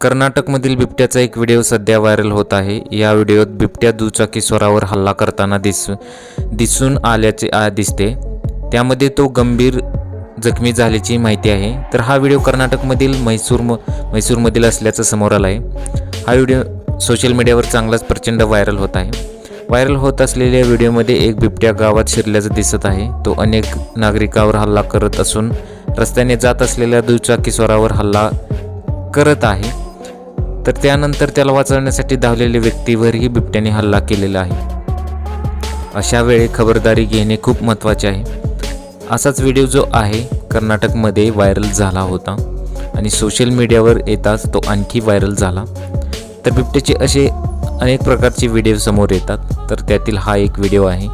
कर्नाटकमधील बिबट्याचा एक व्हिडिओ सध्या व्हायरल होत आहे. या व्हिडिओत बिबट्या दुचाकी स्वरावर हल्ला करताना दिस दिसून आल्याचे दिसते. त्यामध्ये तो गंभीर जखमी झाल्याची माहिती आहे. तर हा व्हिडिओ कर्नाटकमधील म्हैसूर म्हैसूरमधील असल्याचं समोर आलं आहे हा व्हिडिओ सोशल मीडियावर चांगलाच प्रचंड व्हायरल होत आहे. व्हायरल होत असलेल्या व्हिडिओमध्ये एक बिबट्या गावात शिरल्याचं दिसत आहे. तो अनेक नागरिकावर हल्ला करत असून रस्त्याने जात असलेल्या दुचाकी स्वरावर हल्ला करत आहे. तर त्यानंतर त्याला वाचवण्यासाठी धावलेल्या व्यक्तीवरही बिबट्याने हल्ला केलेला आहे. अशा वेळी खबरदारी घेणे खूप महत्त्वाचे आहे. असाच व्हिडिओ जो आहे कर्नाटकमध्ये व्हायरल झाला होता आणि सोशल मीडियावर येताच तो आणखी व्हायरल झाला. तर बिबट्याचे असे अनेक प्रकारचे व्हिडिओ समोर येतात तर त्यातील हा एक व्हिडिओ आहे.